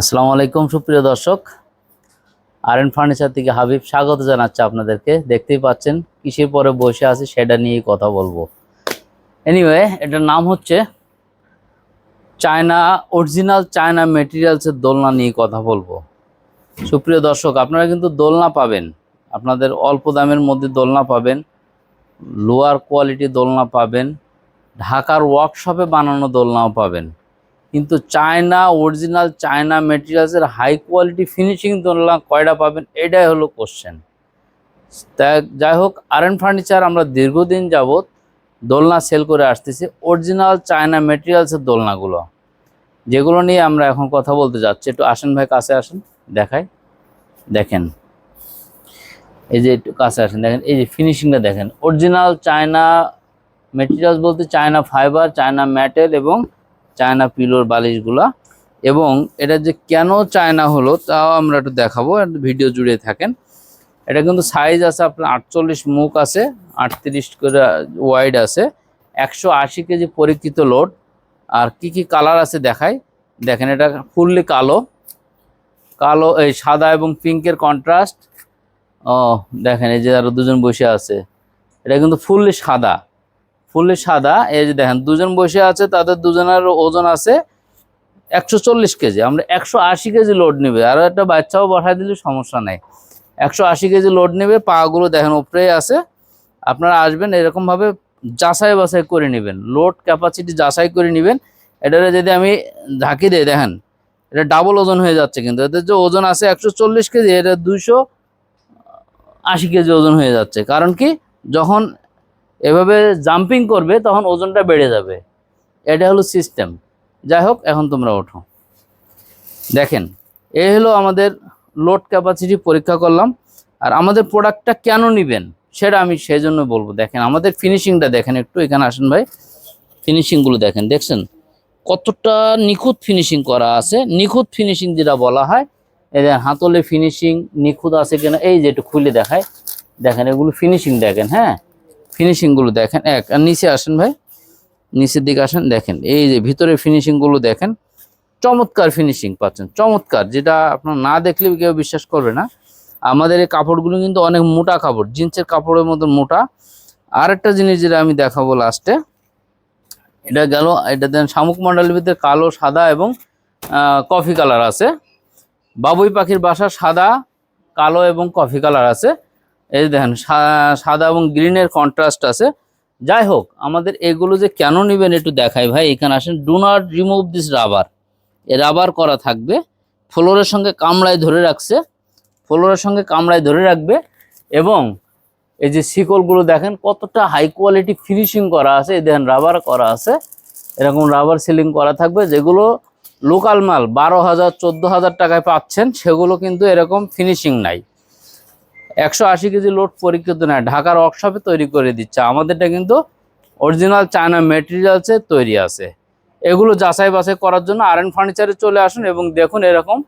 আসসালামু আলাইকুম, সুপ্রিয় দর্শক। আর এন ফার্নিচার থেকে হাবিব স্বাগত জানাচ্ছে আপনাদেরকে। দেখতেই পাচ্ছেন, কিসের পরে বসে আছে সেটা নিয়েই কথা বলব। এনিওয়ে এটার নাম হচ্ছে চায়না অরিজিনাল চায়না মেটেরিয়ালসের দোলনা নিয়ে কথা বলব। সুপ্রিয় দর্শক, আপনারা কিন্তু দোলনা পাবেন। আপনাদের অল্প দামের মধ্যে দোলনা পাবেন লোয়ার কোয়ালিটি দোলনা পাবেন, ঢাকার ওয়ার্কশপে বানানো দোলনাও পাবেন। কিন্তু চায়না অরিজিনাল চায়না মেটেরিয়ালসের হাই কোয়ালিটি ফিনিশিং দোলনা কয়টা পাবেন? এটাই হলো কোশ্চেন যাই হোক আর এন ফার্নিচার আমরা দীর্ঘদিন যাবৎ দোলনা সেল করে আসতেছি অরিজিনাল চায়না মেটেরিয়ালসের দোলনাগুলো। যেগুলো নিয়ে আমরা এখন কথা বলতে যাচ্ছি। একটু আসেন ভাই, কাছে আসেন, দেখাই। দেখেন, এই যে একটু কাছে আসেন, দেখেন, এই যে ফিনিশিংটা দেখেন। অরিজিনাল চায়না মেটেরিয়ালস বলতে চায়না ফাইবার চায়না ম্যাটেল এবং চায়না পিলোর বালিশগুলা। এবং এটা যে কেন চায়না হলো, তাও আমরা একটু দেখাবো ভিডিও জুড়ে থাকেন। এটা কিন্তু সাইজ আছে আপনার আটচল্লিশ মুখ আছে, আটত্রিশ করে ওয়াইড আছে, একশো আশি কেজি পরীক্ষিত লোড আর কি কি কালার আছে দেখাই? দেখেন, এটা ফুললি কালো। কালো, এই সাদা এবং পিঙ্কের কন্ট্রাস্ট ও, দেখেন, এই যে আরও দুজন বসে আছে। এটা কিন্তু ফুললি সাদা। ফুললি সাদা, এই যে দেখেন, দুজন বসে আছে, তাদের দুজনের ওজন আছে একশো চল্লিশ কেজি। আমরা একশো আশি কেজি লোড নেবে। আর একটা বাচ্চাও বসায় দিলে সমস্যা নেই। একশো আশি কেজি লোড নেবে, পাগুলো দেখেন উপরেই আছে। আপনারা আসবেন, এরকমভাবে যাচাই বাছাই করে নেবেন। লোড ক্যাপাসিটি যাচাই করে নেবেন। এটারে যদি আমি ঝাঁকি দিই, দেখেন, এটা ডাবল ওজন হয়ে যাচ্ছে কিন্তু। এদের যে ওজন আছে একশো চল্লিশ কেজি, এটা দুইশো আশি কেজি ওজন হয়ে যাচ্ছে। কারণ কি? যখন এভাবে জাম্পিং করবে, তখন ওজনটা বেড়ে যাবে। এটা হলো সিস্টেম যাই হোক, এখন তোমরা ওঠো। দেখেন এই হলো আমাদের লোড ক্যাপাসিটি পরীক্ষা করলাম। আর আমাদের প্রোডাক্টটা কেন নেবেন, সেটা আমি সেই জন্য বলব। দেখেন, আমাদের ফিনিশিংটা দেখেন একটু, এখানে আসেন ভাই। ফিনিশিংগুলো দেখেন, দেখছেন? কতটা নিখুঁত ফিনিশিং করা আছে। নিখুঁত ফিনিশিং যেটা বলা হয় এদের হাতলে ফিনিশিং নিখুঁত আছে কিনা, এই যে একটু খুলে দেখায় দেখেন, এগুলো ফিনিশিং দেখেন হ্যাঁ? ফিনিশিংগুলো দেখেন। এক, আর নিচে আসেন ভাই। নিচের দিকে আসেন, দেখেন। এই যে ভিতরে ফিনিশিংগুলো দেখেন, চমৎকার ফিনিশিং পাচ্ছেন। চমৎকার, যেটা আপনার না দেখলে কেউ বিশ্বাস করবে না। আমাদের এই কাপড়গুলো কিন্তু অনেক মোটা কাপড়, জিন্সের কাপড়ের মতো মোটা। আর একটা জিনিস যেটা আমি দেখাবো লাস্টে এটা গেল, এটা দেন শামুক মন্ডলের ভিতরে কালো, সাদা এবং কফি কালার আছে। বাবুই পাখির বাসা সাদা, কালো এবং কফি কালার আছে। এই দেখেন সাদা এবং গ্রিনের কন্ট্রাস্ট আছে। যাই হোক, আমাদের এগুলো যে কেন নেবেন একটু দেখাই ভাই। এখানে আসেন do not remove this rubber A rubber করা থাকবে, ফ্লোরের সঙ্গে কামড়ায় ধরে রাখছে, ফ্লোরের সঙ্গে কামড়ায় ধরে রাখবে এবং এই যে শিকলগুলো দেখেন, কতটা হাই কোয়ালিটি ফিনিশিং করা আছে। এই দেখেন রাবার করা আছে। এরকম রাবার সিলিং করা থাকবে, যেগুলো লোকাল মাল বারো হাজার, চোদ্দ হাজার টাকায় পাচ্ছেন, সেগুলো কিন্তু এরকম ফিনিশিং নাই। একশো আশি কেজি লোড পরীক্ষিত নয়, ঢাকার ওয়ার্কশপে তৈরি করে দিচ্ছে। আমাদেরটা কিন্তু অরিজিনাল চায়না মেটেরিয়ালসে তৈরি আছে। এগুলো যাচাই বাছাই করার জন্য আর এন ফার্নিচারে চলে আসুন এবং দেখুন এরকম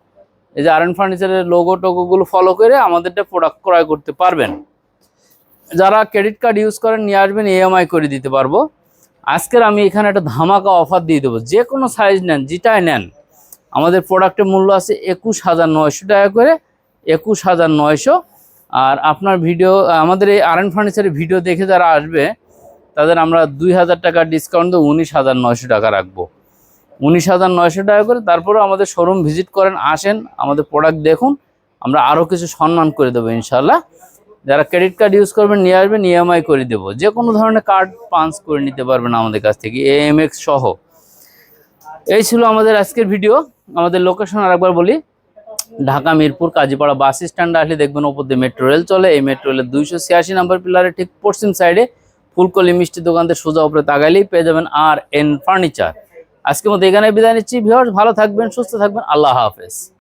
এই যে আর এন ফার্নিচারের লোগো টোগোগুলো ফলো করে আমাদেরটা প্রোডাক্ট ক্রয় করতে পারবেন। যারা ক্রেডিট কার্ড ইউজ করেন, নিয়ে আসবেন ইএমআই করে দিতে পারব। আজকের আমি এখানে একটা ধামাকা অফার দিয়ে দেবো। যে কোনো সাইজ নেন, যেটাই নেন, আমাদের প্রোডাক্টের মূল্য আছে একুশ হাজার নয়শো টাকা করে, একুশ হাজার নয়শো আর আপনার ভিডিও আমাদের এই আর এন ফার্নিচারের ভিডিও দেখে যারা আসবে, তাদের আমরা দুই হাজার টাকা ডিসকাউন্ট দিয়ে উনিশ হাজার নয়শো টাকা রাখব। উনিশ হাজার নয়শো টাকা করে তারপরেও আমাদের শোরুম ভিজিট করেন, আসেন, আমাদের প্রোডাক্ট দেখুন, আমরা আরও কিছু সম্মান করে দেবো ইনশাল্লাহ যারা ক্রেডিট কার্ড ইউজ করবেন, নিয়ে আসবেন ইএমআই করে দেবো। যে কোনো ধরনের কার্ড পাঞ্চ করে নিতে পারবেন আমাদের কাছ থেকে এএমএক্স সহ। এই ছিল আমাদের আজকের ভিডিও আমাদের লোকেশন আরেকবার বলি ঢাকা, মিরপুর, কাজীপাড়া বাস স্ট্যান্ড আসলে দেখবেন ওপর দিয়ে মেট্রো রেল চলে। এই মেট্রো রেলের দুইশো ছিয়াশি নাম্বার পিলারের ঠিক পশ্চিম সাইডে ফুলকলি মিষ্টি দোকানদের সোজা ওপরে তাগাইলেই পেয়ে যাবেন আর এন ফার্নিচার আজকের মতো এখানে বিদায় নিচ্ছি। ভিউয়ার্স ভালো থাকবেন, সুস্থ থাকবেন। আল্লাহ হাফেজ।